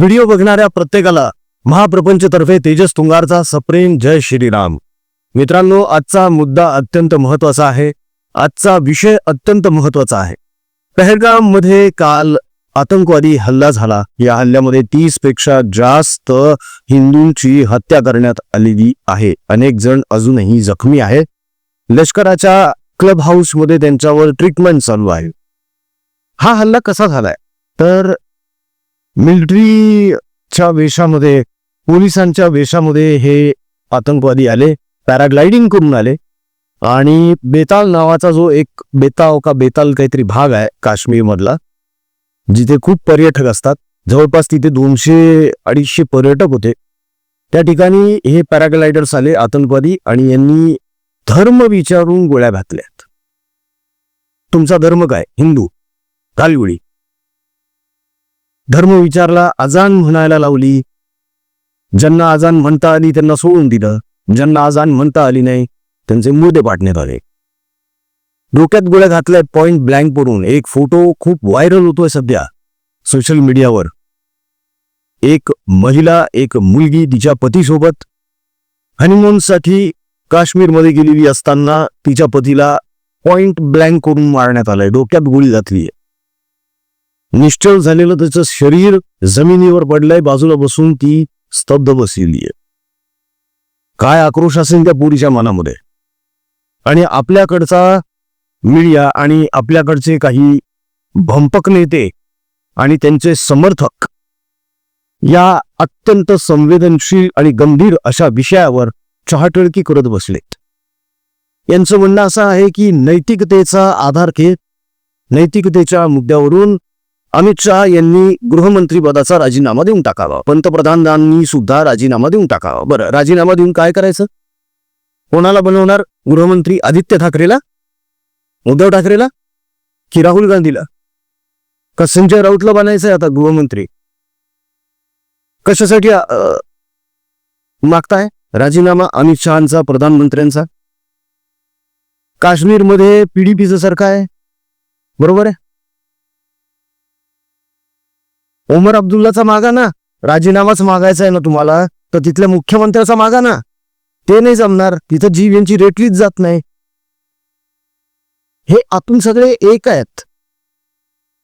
Video बघणाऱ्या प्रत्येकाला महाप्रपंचतर्फे तेजस तुंगारचा सप्रेम जय श्रीराम. मित्रांनो आजचा मुद्दा अत्यंत महत्त्वाचा आहे. आजचा विषय अत्यंत महत्त्वाचा आहे. पहलगाममध्ये काल आतंकवादी हल्ला झाला. या हल्ल्यामध्ये तीसपेक्षा जास्त हिंदूंची हत्या करण्यात आलेली आहे. अनेक जण अजूनही जखमी आहेत. लष्कराच्या क्लब हाऊसमध्ये त्यांच्यावर ट्रीटमेंट चालू आहे. हा हल्ला कसा झालाय? तर मिलिटरीच्या वेशामध्ये पोलिसांच्या वेशामध्ये हे आतंकवादी आले पॅराग्लायडिंग करून आले. आणि बेताल नावाचा जो एक बेताव का बेताल काहीतरी भाग आहे काश्मीरमधला जिथे खूप पर्यटक असतात. जवळपास तिथे दोनशे अडीचशे पर्यटक होते. त्या ठिकाणी हे पॅराग्लायडर्स आले आतंकवादी आणि यांनी धर्म विचारून गोळ्या घातल्यात. तुमचा धर्म काय? हिंदू घालगुळी. धर्म विचारला अजान म्हणायला लावली. ज्यांना अजान म्हणता आली त्यांना सोडून दिलं. ज्यांना अजान म्हणता आली नाही त्यांचे मुर्दे पाठण्यात आले. डोक्यात गोळ्या घातल्यात पॉइंट ब्लँक पडून. एक फोटो खूप व्हायरल होतोय सध्या सोशल मीडियावर एक महिला एक मुलगी तिच्या पतीसोबत हनीमूनसाठी काश्मीरमध्ये गेलेली असताना तिच्या पतीला पॉइंट ब्लँक करून मारण्यात आलंय. डोक्यात गोळी घातलीय. निश्चल झालेलं त्याचं शरीर जमिनीवर पडलंय बाजूला बसून ती स्तब्ध बसलेली आहे. काय आक्रोश असेल त्या पुरीच्या मनामध्ये? आणि आपल्याकडचा मीडिया आणि आपल्याकडचे काही भंपक नेते आणि त्यांचे समर्थक या अत्यंत संवेदनशील आणि गंभीर अशा विषयावर चहाटळकी करत बसलेत. यांचं म्हणणं असं आहे की नैतिकतेचा आधार घेत नैतिकतेच्या मुद्द्यावरून अमित शहा यांनी गृहमंत्रीपदाचा राजीनामा देऊन टाकावा. पंतप्रधानांनी सुद्धा राजीनामा देऊन टाकावा. बरं राजीनामा देऊन काय करायचं? कोणाला बनवणार? गृहमंत्री आदित्य ठाकरेला? उद्धव ठाकरेला? की राहुल गांधीला? का संजय राऊतला बनायचंय आता गृहमंत्री? कशासाठी मागताय? राजीनामा अमित शहांचा प्रधानमंत्र्यांचा? काश्मीरमध्ये पीडीपीचं सरकार आहे. बरोबर आहे? ओमर अब्दुल्लाचा मागा ना. राजीनामाच मागायचा आहे ना तुम्हाला. तर तिथल्या मुख्यमंत्र्याचा मागा ना. ते नाही जमणार. तिथं जीव यांची रेटलीच जात नाही. हे आतून सगळे एक आहेत.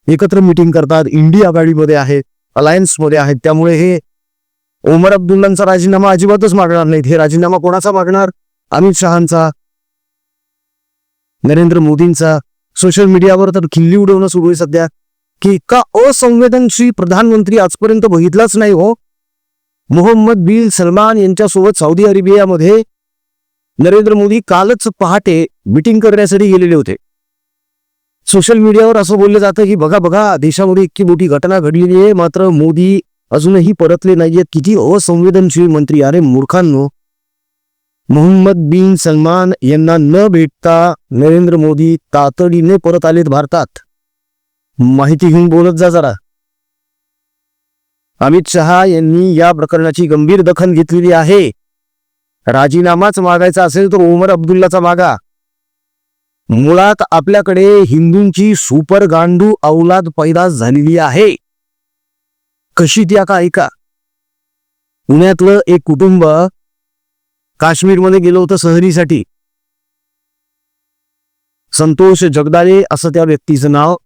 एकत्र मिटिंग करतात. इंडिया आघाडीमध्ये आहेत अलायन्समध्ये आहेत. त्यामुळे हे ओमर अब्दुल्लांचा राजीनामा अजिबातच मागणार नाहीत. हे राजीनामा कोणाचा मागणार? अमित शहांचा. नरेंद्र मोदींचा. सोशल मीडियावर तर खिल्ली उडवणं सुरू आहे सध्या. की इतका असंवेदनशील प्रधानमंत्री आजपर्यंत बघितलाच नाही हो. मोहम्मद बिन सलमान यांच्यासोबत सौदी अरेबियामध्ये नरेंद्र मोदी कालच पहाटे मिटिंग करण्यासाठी गेलेले होते. सोशल मीडियावर असं बोललं जातं की बघा बघा देशामध्ये इतकी मोठी घटना घडलेली आहे मात्र मोदी अजूनही परतले नाहीयेत. किती असंवेदनशील मंत्री. अरे मूर्खांनो. मोहम्मद बिन सलमान यांना न भेटता नरेंद्र मोदी तातडीने परत आलेत भारतात. माहिती घेऊन बोलत जा जरा. अमित शहा यांनी या प्रकरणाची गंभीर दखल घेतलेली आहे. राजीनामाच मागायचा असेल तर ओमर अब्दुल्लाचा मागा. मुळात आपल्याकडे हिंदूंची सुपर गांडू औलाद पैदा झालेली आहे. कशी ती का ऐका. पुण्यातलं एक कुटुंब काश्मीरमध्ये गेलं होतं सहलीसाठी. संतोष जगदाळे असं त्या व्यक्तीचं नाव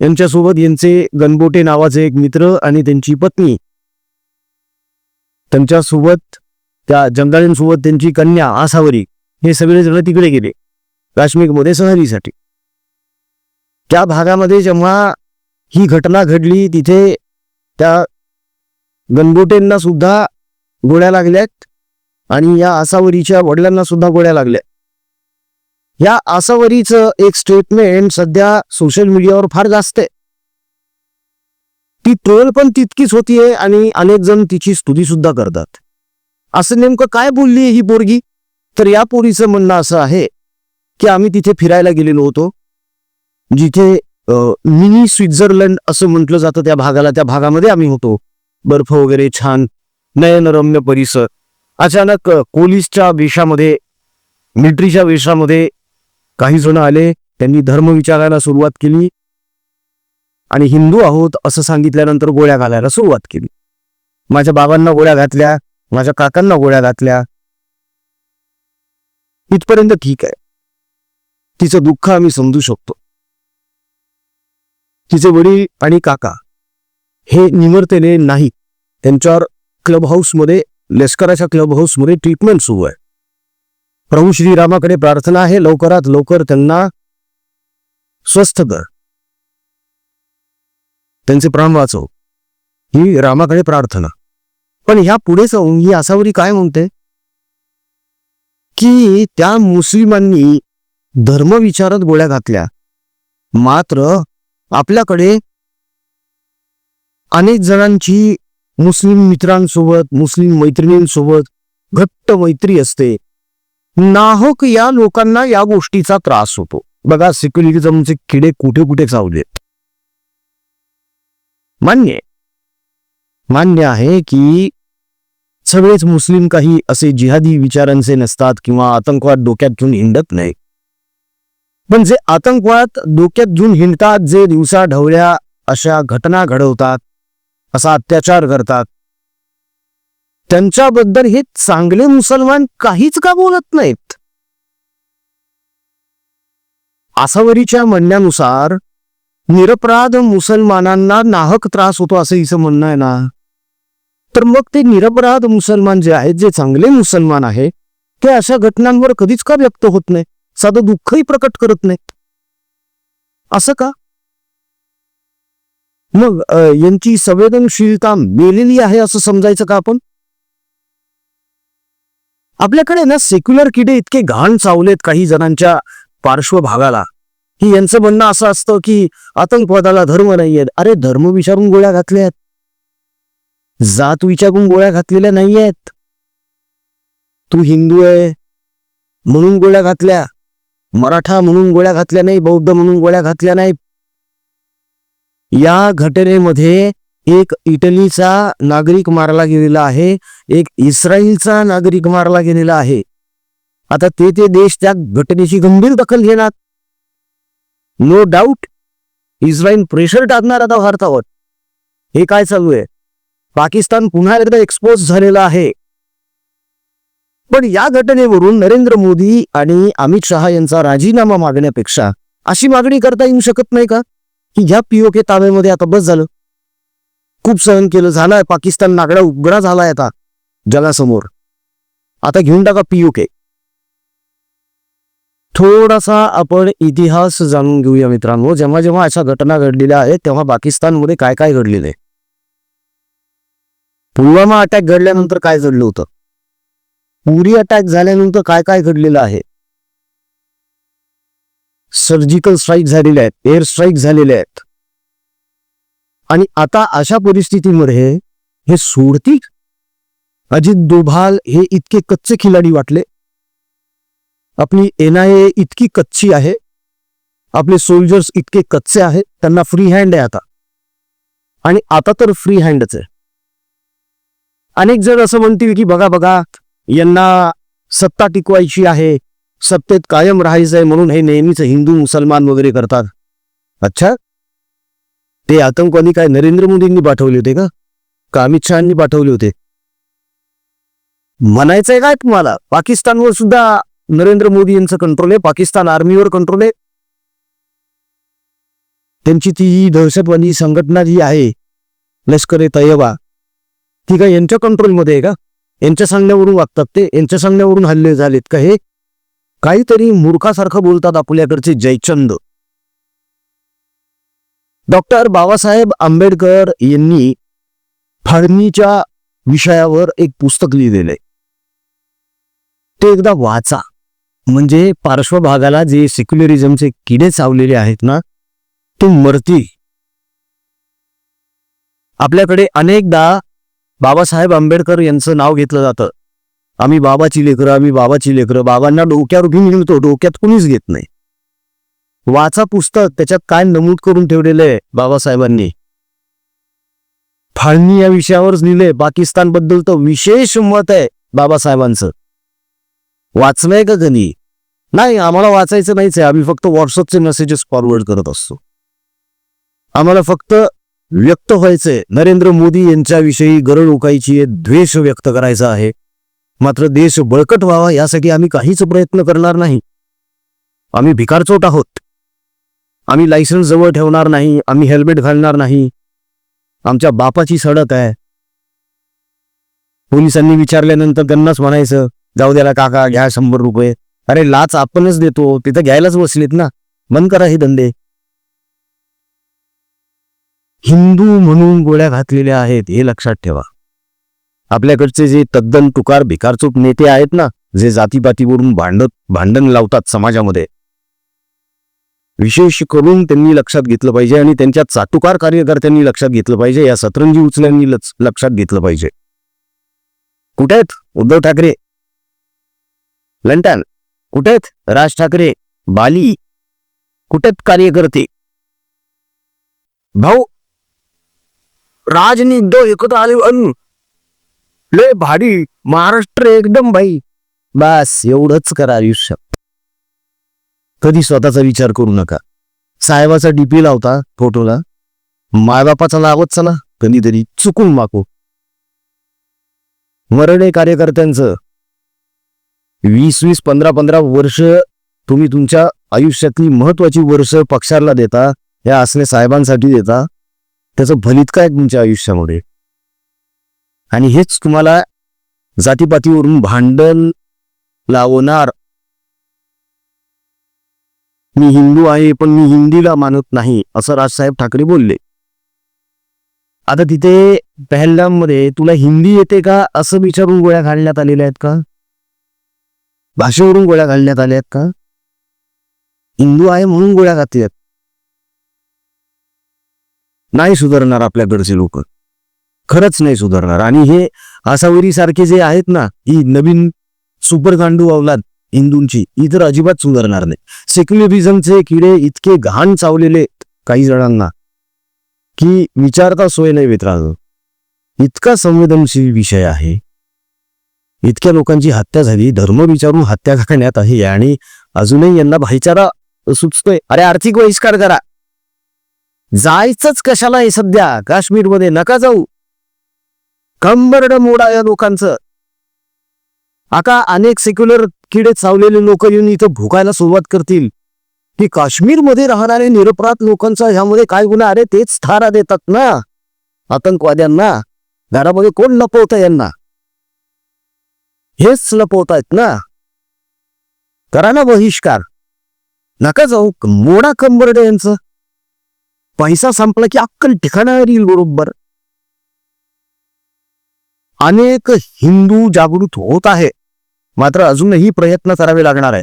यांच्यासोबत यांचे गणबोटे नावाचे एक मित्र आणि त्यांची पत्नी. त्यांच्यासोबत त्या जगदाळेंसोबत त्यांची कन्या आसावरी हे सगळेजण तिकडे गेले काश्मीरमध्ये सहलीसाठी. त्या भागामध्ये जेव्हा ही घटना घडली तिथे त्या गणबोटेंना सुद्धा गोळ्या लागल्यात आणि या आसावरीच्या वडिलांना सुद्धा गोळ्या लागल्या या आसावरीचं एक स्टेटमेंट सध्या सोशल मीडियावर फार जास्त आहे. ती ट्रोल पण तितकीच होतीये आणि अनेक जण तिची स्तुती सुद्धा करतात. असं नेमकं काय बोलली ही पोरगी? तर या पोरीचं म्हणणं असं आहे की आम्ही तिथे फिरायला गेलेलो होतो. जिथे मिनी स्वित्झर्लंड असं म्हटलं जातं त्या भागाला त्या भागामध्ये आम्ही होतो. बर्फ वगैरे छान नयनरम्य परिसर. अचानक कोलिसच्या पोलीसच्या वेशामध्ये मिलिटरीच्या वेशामध्ये काही जण आले त्यांनी धर्म विचारायला सुरुवात केली. आणि हिंदू आहोत असं सांगितल्यानंतर गोळ्या घालायला सुरुवात केली. माझ्या बाबांना गोळ्या घातल्या माझ्या काकांना गोळ्या घातल्या. इथपर्यंत ठीक आहे. तिचं दुःख आम्ही समजू शकतो. तिचे वडील आणि काका हे निमरतेने नाही त्यांच्यावर क्लब हाऊसमध्ये लष्कराच्या क्लब हाऊसमध्ये ट्रीटमेंट सुरू आहे. प्रभू श्रीरामाकडे प्रार्थना आहे. लवकरात लवकर त्यांना स्वस्थ कर. त्यांचे प्राण वाचव. ही रामाकडे प्रार्थना. पण ह्या पुढे जाऊन ही आसावरी काय म्हणते? की त्या मुस्लिमांनी धर्म विचारत गोळ्या घातल्या. मात्र आपल्याकडे अनेक जणांची मुस्लिम मित्रांसोबत मुस्लिम मैत्रिणींसोबत घट्ट मैत्री असते. नाहक या लोकांना या गोष्टीचा त्रास होतो. बघा सेक्युलरिझमचे किडे कुठे कुठे चावलेत मान्य आहे. मान्य आहे की सगळेच मुस्लिम काही असे जिहादी विचारांचे नसतात किंवा आतंकवाद डोक्यात घेऊन हिंडत नाही. पण जे आतंकवाद डोक्यात घेऊन हिंडतात जे दिवसा ढवळ्या अशा घटना घडवतात असा अत्याचार करतात त्यांच्याबद्दल हे चांगले मुसलमान काहीच का बोलत नाहीत? आसावरीच्या म्हणण्यानुसार निरपराध मुसलमानांना नाहक त्रास होतो असं हिचं म्हणणं आहे ना? तर मग ते निरपराध मुसलमान जे आहेत जे चांगले मुसलमान आहे ते अशा घटनांवर कधीच का व्यक्त होत नाही साधं दुःखही प्रकट करत नाहीत? असं का? मग यांची संवेदनशीलता मेलेली आहे असं समजायचं का आपण? आपल्याकडे ना सेक्युलर किडे इतके घाण चावलेत काही जणांच्या पार्श्वभागाला. ही यांचं म्हणणं असं असतं की आतंकवादाला धर्म नाहीये अरे धर्म विचारून गोळ्या घातल्यात. जात विचारून गोळ्या घातलेल्या नाहीयेत. तू हिंदू आहे म्हणून गोळ्या घातल्या. मराठा म्हणून गोळ्या घातल्या नाही बौद्ध म्हणून गोळ्या घातल्या नाही. या घटनेमध्ये एक इटलीचा नागरिक मारला गेलेला आहे एक इस्रायलचा नागरिक मारला गेलेला आहे. आता ते ते देश त्या घटनेची गंभीर दखल घेणार. नो डाऊट इस्रायल प्रेशर टाकणार आता भारतावर. हे काय चालू आहे? पाकिस्तान पुन्हा एकदा एक्सपोज झालेला आहे. पण या घटनेवरून नरेंद्र मोदी आणि अमित शहा यांचा राजीनामा मागण्यापेक्षा अशी मागणी करता येऊ शकत नाही का? की ह्या पीओके ताब्यामध्ये आता बस झालं. खूप सहन केलं. झालाय. पाकिस्तान नागडा उघडा झालाय आता. जगासमोर. आता घेऊन टाका पीयूके थोडासा आपण इतिहास जाणून घेऊया मित्रांनो. जेव्हा जेव्हा अशा घटना घडलेल्या आहेत तेव्हा पाकिस्तानमध्ये काय काय घडलेलं आहे? पुलवामा अटॅक घडल्यानंतर काय घडलं होतं? पुरी अटॅक झाल्यानंतर काय काय घडलेलं आहे? सर्जिकल स्ट्राईक झालेले आहेत. एअर स्ट्राईक झालेले आहेत. आणि आता अशा परिस्थितीमध्ये हे सोडतील अजित डोभाल हे इतके कच्चे खिलाडी वाटले. आपली एनआयए ए इतकी कच्ची आहे. आपले सोल्जर्स इतके कच्चे आहेत. त्यांना फ्री हँड आहे आता. आणि आता तर फ्री हँडच आहे. अनेक जण असं म्हणतील की बघा बघा यांना सत्ता टिकवायची आहे. सत्तेत कायम राहायचंय म्हणून हे नेहमीच हिंदू मुसलमान वगैरे करतात. अच्छा? ते आतंकवादी काय नरेंद्र मोदींनी पाठवले होते का? का अमित शहानी पाठवले होते? म्हणायचंय काय तुम्हाला? पाकिस्तानवर सुद्धा नरेंद्र मोदी यांचं कंट्रोल आहे पाकिस्तान आर्मीवर कंट्रोल आहे. त्यांची ती दहशतवादी संघटना जी आहे लष्कर ए तयबा ती काय यांच्या कंट्रोलमध्ये आहे का? यांच्या सांगण्यावरून वागतात ते? यांच्या सांगण्यावरून हल्ले झालेत का हे? काहीतरी मूर्खासारखं बोलतात आपल्याकडचे जयचंद. डॉक्टर बाबासाहेब आंबेडकर यांनी फाळणीच्या विषयावर एक पुस्तक लिहिलेलं आहे. ते एकदा वाचा. म्हणजे पार्श्वभागाला जे सेक्युलरिझमचे किडे चावलेले आहेत ना ते मरतील. आपल्याकडे अनेकदा बाबासाहेब आंबेडकर यांचं नाव घेतलं जातं. आम्ही बाबाची लेकरं आम्ही बाबाची लेकरं बाबांना डोक्यावर घेऊन मिळतो डोक्यात कुणीच घेत नाही. वाचा पुस्तक त्याच्यात काय नमूद करून ठेवलेलं आहे बाबासाहेबांनी? फाळणी या विषयावरच लिहिले पाकिस्तानबद्दल तर विशेष मत आहे बाबासाहेबांचं. वाचलंय का कधी? नाही आम्हाला वाचायचं नाहीच आहे. आम्ही फक्त व्हॉट्सअपचे मेसेजेस फॉरवर्ड करत असतो. आम्हाला फक्त व्यक्त व्हायचंय. नरेंद्र मोदी यांच्याविषयी गरड ओकायची द्वेष व्यक्त करायचा आहे. मात्र देश बळकट व्हावा यासाठी आम्ही काहीच प्रयत्न करणार नाही. आम्ही भिकारचोट आहोत. आम्ही लायसन्स जवळ ठेवणार नाही आम्ही हेल्मेट घालणार नाही. आमच्या बापाची सडक आहे. पोलिसांनी विचारल्यानंतर त्यांनाच म्हणायचं जाऊ द्याला काका घ्या शंभर रुपये. अरे लाच आपणच देतो तिथं घ्यायलाच बसलेत ना. बंद करा हे धंदे. हिंदू म्हणून गोळ्या घातलेल्या आहेत हे लक्षात ठेवा. आपल्याकडचे जे तद्दन तुकार भिकारचूक नेते आहेत ना जे जातीपातीवरून भांडत भांडण लावतात समाजामध्ये विशेष करून त्यांनी लक्षात घेतलं पाहिजे आणि त्यांच्या चाटुकार कार्यकर्त्यांनी लक्षात घेतलं पाहिजे. या सतरंजी उचल्यांनी लक्षात घेतलं पाहिजे. कुठे आहेत? उद्धव ठाकरे. लंटन कुठे आहेत? राज ठाकरे. बाली. कुठे कार्यकर्ते? भाऊ. राजनी उद्धव एकत्र आले अन. लय भारी. महाराष्ट्र एकदम भाई. बस एवढंच करा आयुष्यात कधी स्वतःचा विचार करू नका. साहेबाचा डीपी लावता फोटोला मायबापाचा लावत चला कधीतरी चुकून माको मरणे कार्यकर्त्यांचं. वीस वीस पंधरा पंधरा वर्ष तुम्ही तुमच्या आयुष्यातली महत्वाची वर्ष पक्षाला देता या असले साहेबांसाठी देता. त्याचं फलित काय तुमच्या आयुष्यामध्ये? आणि हेच तुम्हाला जातीपातीवरून भांडण लावणार मी हिंदू आहे पण मी हिंदीला मानत नाही असं राजसाहेब ठाकरे बोलले. आता तिथे पहलगाम तुला हिंदी येते का असं विचारून गोळ्या घालण्यात आलेल्या आहेत का? भाषेवरून गोळ्या घालण्यात आल्या आहेत का? हिंदू आहे म्हणून गोळ्या घातल्यात नाही सुधारणार आपल्याकडचे लोक. खरंच नाही सुधारणार. आणि हे आसावरी सारखे जे आहेत ना ही नवीन सुपर गांडू अवलाद हिंदूंची ही तर अजिबात सुधारणार नाही. सेक्युलरिझमचे किडे इतके घाण चावलेले काही जणांना की विचारता सोय नाही मित्रांनो. इतका संवेदनशील विषय आहे. इतक्या लोकांची हत्या झाली धर्म विचारून हत्या करण्यात आहे आणि अजूनही यांना भाईचारा सुचतोय. अरे आर्थिक बहिष्कार करा. जायचंच कशाला आहे सध्या? काश्मीरमध्ये नका जाऊ. कंबरड मोडा या लोकांचं. आता अनेक सेक्युलर किडे चावलेले लोक येऊन इथं भुकायला सुरुवात करतील. की काश्मीरमध्ये राहणारे निरपराध लोकांचा ह्यामध्ये काय गुन्हा? अरे तेच थारा देतात ना. आतंकवाद्यांना. घरामध्ये कोण लपवत यांना? हेच लपवतायत ना. करा ना बहिष्कार. नका जाऊ मोडा कंबरडे यांचं. पैसा संपला की अक्कल ठिकाणावर येईल बरोबर. अनेक हिंदू जागृत होत आहे. मात्र अजूनही प्रयत्न करावे लागणार आहे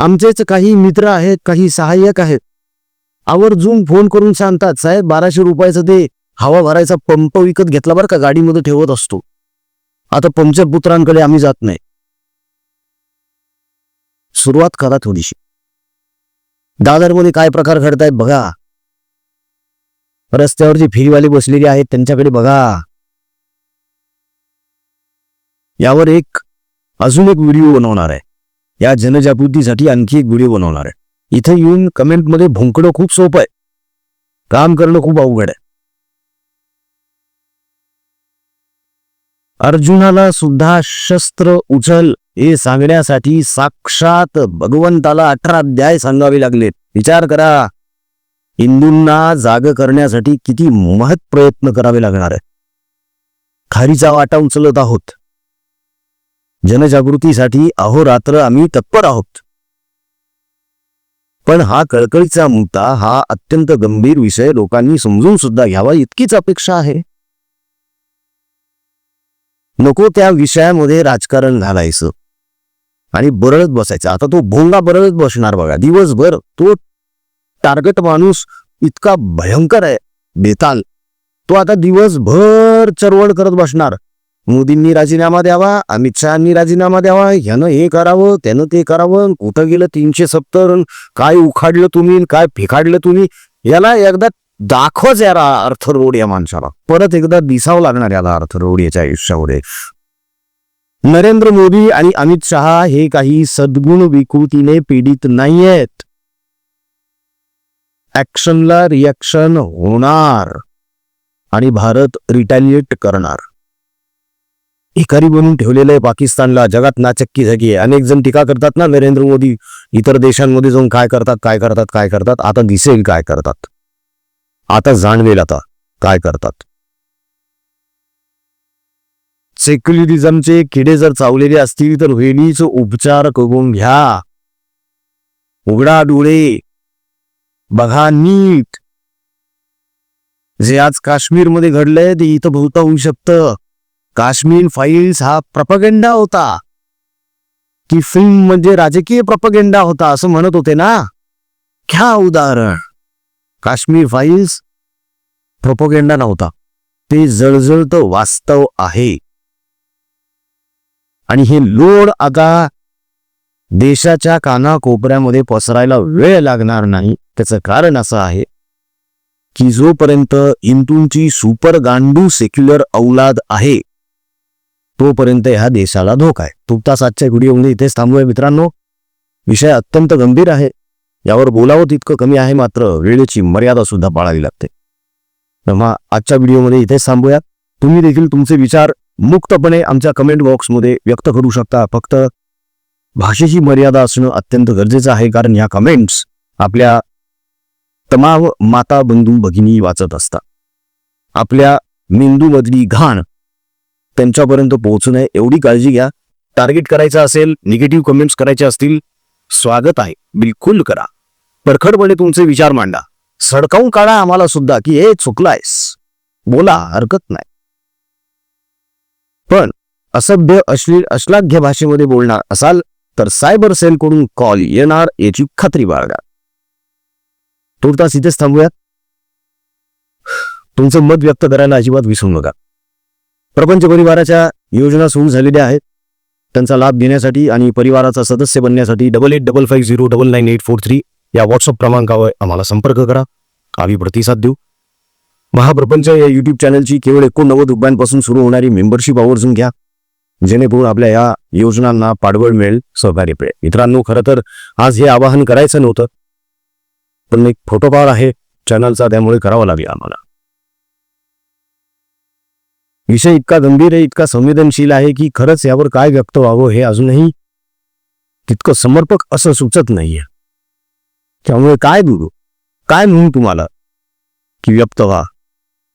आमचेच काही मित्र आहेत काही सहाय्यक आहेत. आवर्जून फोन करून सांगतात साहेब बाराशे रुपयाचं ते हवा भरायचा पंप विकत घेतला बरं का? गाडीमध्ये ठेवत असतो. आता पंचर पुत्रांकडे आम्ही जात नाही. सुरुवात करा थोडीशी. दादरमध्ये काय प्रकार घडतायत बघा. रस्त्यावर जी फेरीवाले बसलेली आहेत त्यांच्याकडे बघा. यावर एक अजून एक व्हिडिओ बनवणार आहे. या जनजागृतीसाठी आणखी एक व्हिडिओ बनवणार आहे. इथे येऊन कमेंटमध्ये भुंकणं खूप सोपं आहे. काम करणं खूप अवघड आहे. अर्जुनाला सुद्धा शस्त्र उचल हे सांगण्यासाठी साक्षात भगवंताला अठरा अध्याय सांगावे लागलेत. विचार करा. हिंदूंना जाग करण्यासाठी किती महत् प्रयत्न करावे लागणार आहे खारीचा वाटा उचलत आहोत. जनजागृतीसाठी अहोरात्र आम्ही तत्पर आहोत. पण हा कळकळीचा मुद्दा हा अत्यंत गंभीर विषय लोकांनी समजून सुद्धा घ्यावा इतकीच अपेक्षा आहे. नको त्या विषयामध्ये राजकारण घालायचं आणि बरळत बसायचं. आता तो भोंगा बरळत बसणार बघा. दिवसभर तो टार्गेट माणूस इतका भयंकर आहे बेताल. तो आता दिवसभर चरवड करत बसणार. मोदींनी राजीनामा द्यावा अमित शहानी राजीनामा द्यावा ह्यानं हे करावं त्यानं ते करावं कुठं गेलं तीनशे सत्तर काय उखाडलं तुम्ही काय फेकाडलं तुम्ही याला एकदा दाखवच याला अर्थ रोड या माणसाला. परत एकदा दिसावं लागणार याला अर्थ रोड याच्या आयुष्यामध्ये. नरेंद्र मोदी आणि अमित शहा हे काही सद्गुण विकृतीने पीडित नाहीयेत. ऍक्शनला रिॲक्शन होणार. आणि भारत रिटॅलिएट करणार. भिकारी बनून ठेवलेलं आहे पाकिस्तानला. जगात नाचक्की झाकी आहे. अनेक जण टीका करतात ना नरेंद्र मोदी. इतर देशांमध्ये जाऊन काय करतात काय करतात काय करतात? आता दिसेल काय करतात. आता जाणवेल आता काय करतात. सेक्युलरिझमचे किडे जर चावलेले असतील तर वेणीच उपचार करून घ्या. उघडा डोळे. बघा नीट. जे आज काश्मीरमध्ये घडलंय ते इथं भोवता होऊ शकतं काश्मीर फाईल्स हा प्रपगेंडा होता. की फिल्म म्हणजे राजकीय प्रपगेंडा होता असं म्हणत होते ना? घ्या उदाहरण. काश्मीर फाईल्स प्रपोगेंडा नव्हता. ते जळजळत वास्तव आहे. आणि हे लोड आता देशाच्या कानाकोपऱ्यामध्ये पसरायला वेळ लागणार नाही. त्याचं कारण असं आहे की जोपर्यंत इंतूंची सुपर गांडू सेक्युलर औलाद आहे तोपर्यंत ह्या देशाला धोका आहे. तुपतास आजच्या व्हिडिओमध्ये इथेच थांबूया मित्रांनो. विषय अत्यंत गंभीर आहे. यावर बोलावं तितकं कमी आहे मात्र वेळेची मर्यादा सुद्धा पाळावी लागते. तेव्हा आजच्या व्हिडिओमध्ये इथेच थांबूया. तुम्ही देखील तुमचे विचार मुक्तपणे आमच्या कमेंट बॉक्समध्ये व्यक्त करू शकता. फक्त भाषेची मर्यादा असणं अत्यंत गरजेचं आहे कारण या कमेंट्स आपल्या तमाम माता बंधू भगिनी वाचत असतात. आपल्या मेंदूमधली घाण त्यांच्यापर्यंत पोहोचू नये एवढी काळजी घ्या. टार्गेट करायचं असेल निगेटिव्ह कमेंट्स करायचे असतील स्वागत आहे. बिलकुल करा. परखडपणे तुमचे विचार मांडा. सडकावून काढा आम्हाला सुद्धा की हे चुकलायस. बोला हरकत नाही. पण असभ्य अश्लील अश्लाघ्य भाषेमध्ये बोलणार असाल तर सायबर सेलकडून कॉल येणार याची खात्री बाळगा. तुर्तास इथेच थांबूयात. तुमचं मत व्यक्त करायला अजिबात विसरू नका. प्रपंच परिवाराच्या योजना सुरू झालेल्या आहेत. त्यांचा लाभ घेण्यासाठी आणि परिवाराचा सदस्य बनण्यासाठी double eight double five zero double nine eight four three या व्हॉट्सअप क्रमांकावर आम्हाला संपर्क करा. आम्ही प्रतिसाद देऊ. महाप्रपंच या युट्यूब चॅनलची केवळ एकोणनव्वद रुपयांपासून सुरू होणारी मेंबरशिप आवर्जून घ्या. जेणेकरून आपल्या या योजनांना पाठबळ मिळेल सहकार्य मिळेल. मित्रांनो खरं तर आज हे आवाहन करायचं नव्हतं. पण एक फोटोपार आहे. चॅनलचा त्यामुळे करावा लागेल आम्हाला. विषय इतका गंभीर आहे इतका संवेदनशील आहे की खरंच यावर काय व्यक्त व्हावं हे अजूनही तितकं समर्पक असं सुचत नाहीये. त्यामुळे काय गुरु काय म्हणू तुम्हाला? की व्यक्त व्हा.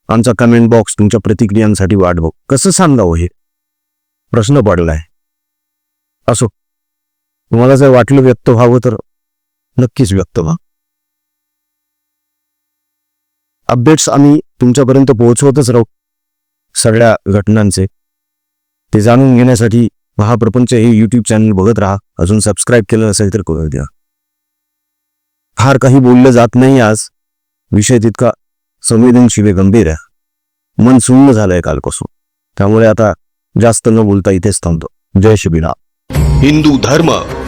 आमचा कमेंट बॉक्स तुमच्या प्रतिक्रियांसाठी वाट बघ. कसं सांगावं हे? प्रश्न पडलाय. असो. तुम्हाला जर वाटलं व्यक्त व्हावं तर नक्कीच व्यक्त व्हा. अपडेट्स आम्ही तुमच्यापर्यंत पोहोचवतच राहू. सगळ्या घटनांचे. ते जाणून घेण्यासाठी महाप्रपंच हे यूट्यूब चॅनल बघत राहा. अजून सबस्क्राईब केलं असेल तर करू द्या. फार काही बोललं जात नाही आज. विषय तितका संवेदनशील गंभीर आहे. मन सुन्न झालंय कालपासून. त्यामुळे आता जास्त न बोलता इथेच थांबतो. जय शिबिरा हिंदू धर्म